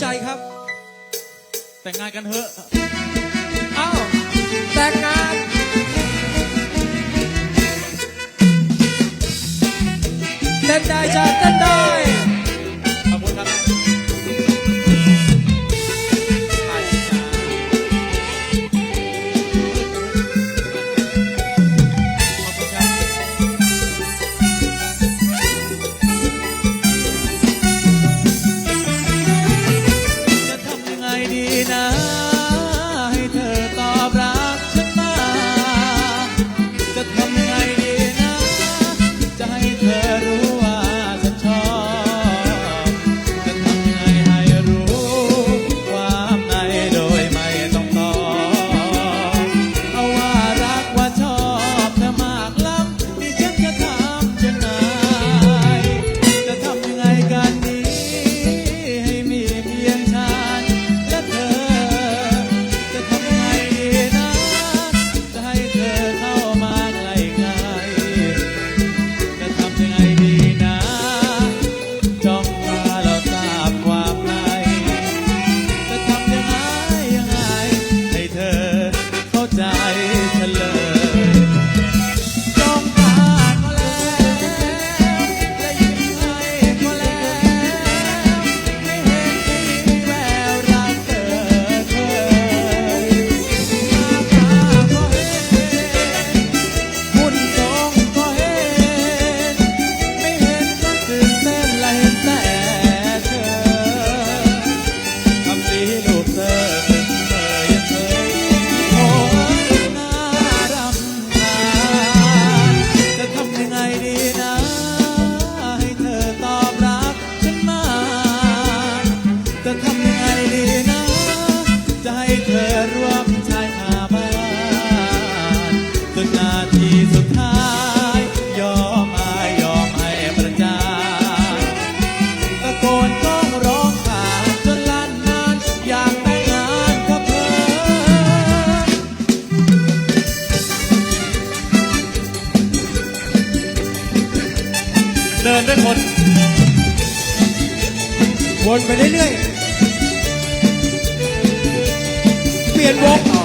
ใจครับ แต่งงานกันเถอะ เอ้า แต่งงานินด้วยคน วนไปเรื่อยๆ เปลี่ยนวง